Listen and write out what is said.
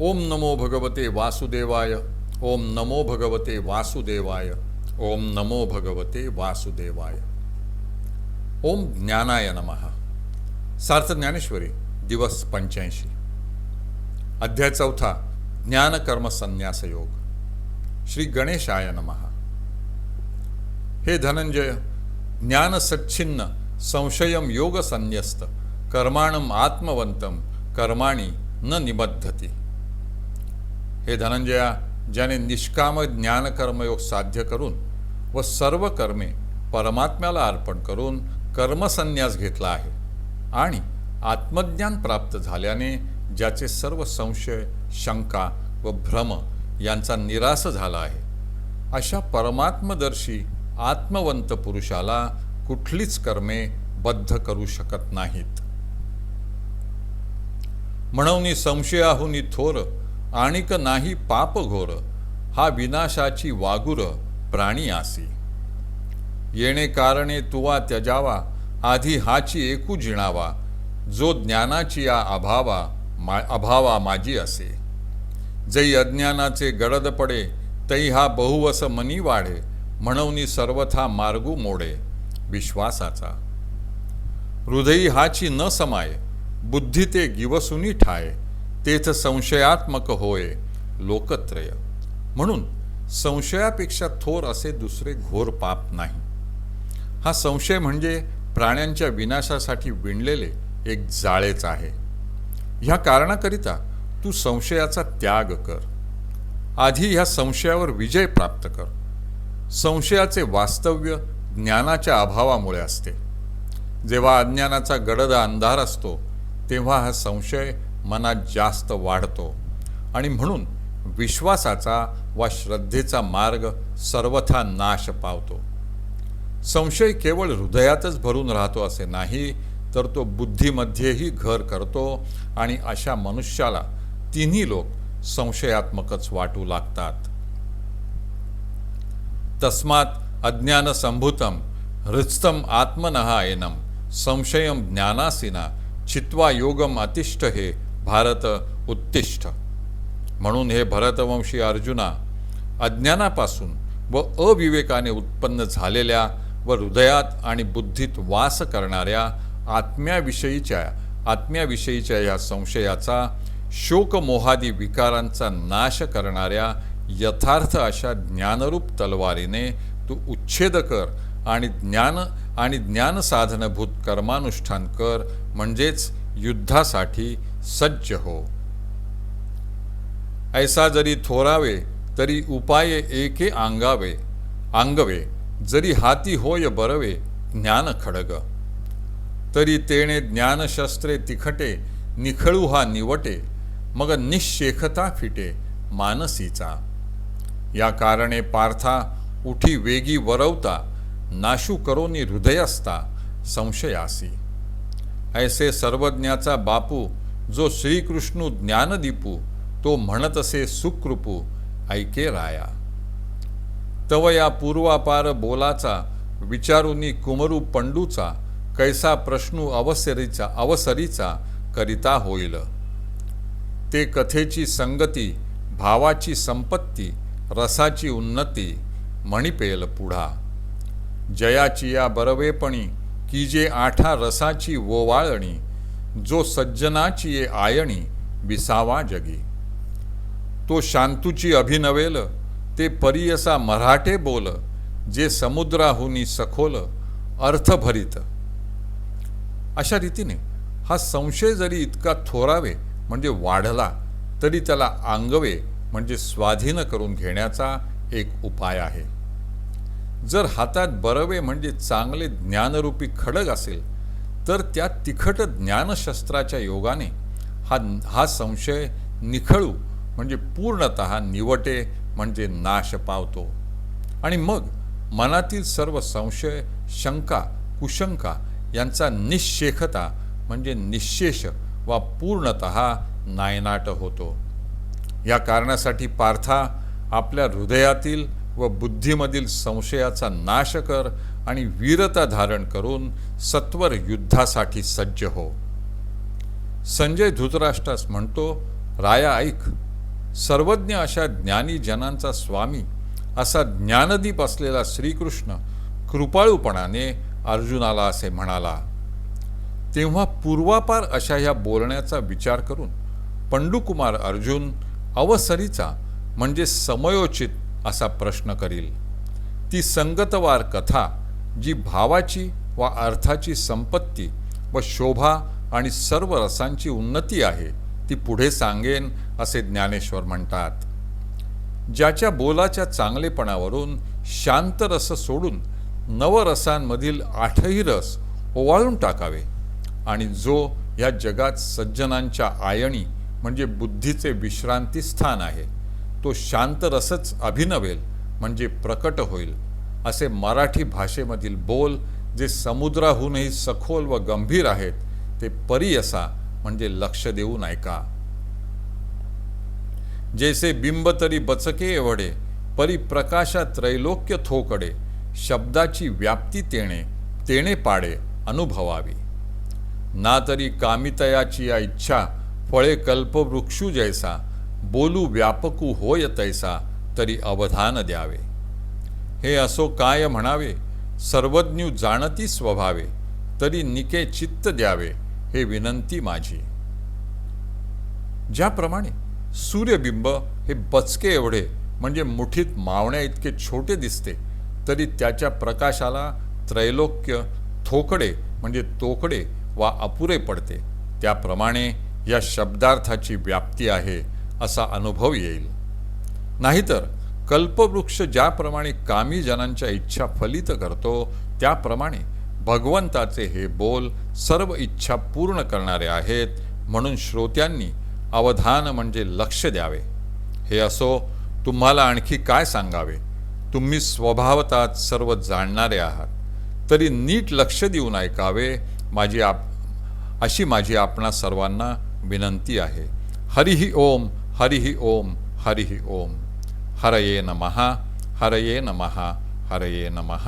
ओम नमो भगवते वासुदेवाय ओम नमो भगवते वासुदेवाय ओम नमो भगवते वासुदेवाय। ओम ज्ञानाय नमः। सार्थ ज्ञानेश्वरी दिवस पंच्याऐंशी। अध्याय चौथा ज्ञानकर्म संन्यास योग। श्री गणेशाय नमः। हे धनंजय ज्ञानसच्छिन्न संशयम योग संन्यस्त कर्माणम आत्मवंतम कर्माणी न निबद्धती। हे धनंजया ज्याने निष्काम ज्ञान कर्मयोग साध्य करून व सर्व कर्मे परमात्म्याला अर्पण करून कर्मसन्यास घेतला आहे आणि आत्मज्ञान प्राप्त झाल्याने ज्याचे सर्व संशय शंका व भ्रम यांचा निराश झाला आहे. अशा परमात्मदर्शी आत्मवंत पुरुषाला कुठलीच कर्मे बद्ध करू शकत नाहीत. म्हणून संशयाहुनी थोर आणिक नाही पाप घोर हा विनाशाची वागुर प्राणी आसी. येणे कारणे तुवा त्यजावा आधी हाची एकू जिणावा जो ज्ञानाची या अभावा मा अभावा माझी असे. जै अज्ञानाचे गडद पडे तै हा बहुवस मनी वाढे म्हणून सर्वथा मार्गू मोडे विश्वासाचा. हृदयी हाची न समाय बुद्धी ते गिवसुनी ठाय तेथ संशयात्मक होय लोकत्रय. म्हणून संशयापेक्षा थोर असे दुसरे घोर पाप नाही. हा संशय म्हणजे प्राण्यांच्या विनाशासाठी विणलेले एक जाळेच आहे. ह्या कारणाकरिता तू संशयाचा त्याग कर. आधी ह्या संशयावर विजय प्राप्त कर. संशयाचे वास्तव्य ज्ञानाच्या अभावामुळे असते. जेव्हा अज्ञानाचा गडद अंधार असतो तेव्हा हा संशय मनात जास्त वाढतो. आणि म्हणून विश्वासाचा वा श्रद्धेचा मार्ग सर्वथा नाश पावतो. संशय केवळ हृदयातच भरून राहतो असे नाही तर तो बुद्धीमध्येही घर करतो आणि अशा मनुष्याला तिन्ही लोक संशयात्मकच वाटू लागतात. तस्मात अज्ञानसंभूतम हृत्स्तम आत्मनहा एनम संशयम ज्ञानासिना चित्वा योगम अतिष्ठ हे भारत उत्तिष्ठ. म्हणून हे भरतवंशी अर्जुना अज्ञानापासून व अविवेकाने उत्पन्न झालेल्या व हृदयात आणि बुद्धीत वास करणाऱ्या आत्म्याविषयीच्या आत्म्याविषयीच्या या संशयाचा शोकमोहादी विकारांचा नाश करणाऱ्या यथार्थ अशा ज्ञानरूप तलवारीने तू उच्छेद कर आणि ज्ञान आणि ज्ञानसाधनभूत कर्मानुष्ठान कर म्हणजेच युद्धासाठी सज्ज हो. ऐसा जरी थोरावे तरी उपाय एके अंगावे अंगवे जरी हाती होय बरवे ज्ञान खडग. तरी तेणे ज्ञानशस्त्रे तिखटे निखळू हा निवटे मग निशेखता फिटे मानसीचा. या कारणे पार्था उठी वेगी वरवता नाशू करोनी हृदयस्ता संशयासी. ऐसे सर्वज्ञाचा बापू जो श्रीकृष्णू ज्ञानदीपू तो म्हणत असे सुकृपू ऐके राया. तव या पूर्वापार बोलाचा विचारुनी कुमरू पंडूचा कैसा प्रश्नू अवसरीचा अवसरीचा करिता होईल. ते कथेची संगती भावाची संपत्ती रसाची उन्नती मणिपेल पुढा. जयाची या बरवेपणी की जे आठा रसाची वोवाळणी जो सज्जनाची ये आयणी विसावा जगी. तो शांतूची अभिनवेल ते परियसा मराठे बोल जे समुद्राहुनी सखोल अर्थभरित. अशा रीतीने हा संशय जरी इतका थोरावे म्हणजे वाढला तरी त्याला अंगवे म्हणजे स्वाधीन करून घेण्याचा एक उपाय आहे. जर हातात बरवे म्हणजे चांगले ज्ञानरूपी खडग असेल तर त्या तिखट ज्ञानशस्त्राच्या योगाने हा हा संशय निखळू म्हणजे पूर्णत निवटे म्हणजे नाश पावतो. आणि मग मनातील सर्व संशय शंका कुशंका यांचा निशेखता म्हणजे निशेष वा पूर्णत नायनाट होतो. या कारणासाठी पार्था आपल्या हृदयातील व बुद्धीमधील संशयाचा नाश कर आणि वीरता धारण करून सत्वर युद्धासाठी सज्ज हो. संजय धृतराष्ट्रास म्हणतो राया ऐक. सर्वज्ञ अशा ज्ञानी जनांचा स्वामी असा ज्ञानदीप असलेला श्रीकृष्ण कृपाळूपणाने अर्जुनाला असे म्हणाला तेव्हा पूर्वापार अशा ह्या बोलण्याचा विचार करून पंडुकुमार अर्जुन अवसरीचा म्हणजे समयोचित असा प्रश्न करील. ती संगतवार कथा जी भावाची व अर्थाची संपत्ती व शोभा आणि सर्व रसांची उन्नती आहे ती पुढे सांगेन असे ज्ञानेश्वर म्हणतात. ज्याच्या बोलाच्या चांगलेपणावरून शांत रस सोडून नवरसांमधील आठही रस ओवाळून टाकावे आणि जो या जगात सज्जनांच्या आयणी म्हणजे बुद्धीचे विश्रांती स्थान आहे. तो शांत रसच अभिनवेल म्हणजे प्रकट होईल असे मराठी भाषेमधील बोल जे समुद्राहूनही सखोल व गंभीर आहेत ते परियसा म्हणजे लक्ष देऊन ऐका जैसे बिंब तरी बचके एवढे परी प्रकाशा त्रैलोक्य थोकडे शब्दाची व्याप्ती तेणे तेणे पाडे अनुभवावी. ना तरी कामितयाची या इच्छा फळे कल्पवृक्षू जैसा बोलू व्यापकू होय तैसा तरी अवधान द्यावे. हे असो काय म्हणावे सर्वज्ञू जाणती स्वभावे तरी निके चित्त द्यावे हे विनंती माझी. ज्याप्रमाणे सूर्यबिंब हे बचके एवढे म्हणजे मुठीत मावण्या इतके छोटे दिसते तरी त्याच्या प्रकाशाला त्रैलोक्य थोकडे म्हणजे तोकडे वा अपुरे पडते. त्याप्रमाणे या शब्दार्थाची व्याप्ती आहे असा अनुभव येईल. नाहीतर कल्पवृक्ष ज्याप्रमाणे कामी जनांच्या इच्छा फलित करतो त्याप्रमाणे भगवंताचे हे बोल सर्व इच्छा पूर्ण करणारे आहेत म्हणून श्रोत्यांनी अवधान म्हणजे लक्ष द्यावे. हे असो तुम्हाला आणखी काय सांगावे? तुम्ही स्वभावतात सर्व जाणणारे आहात. तरी नीट लक्ष देऊन ऐकावे माझी आप अशी माझी आपणा सर्वांना विनंती आहे. हरिही ओम हरिः ओम हरिः ओम। हरये नमः हरये नमः हरये नमः।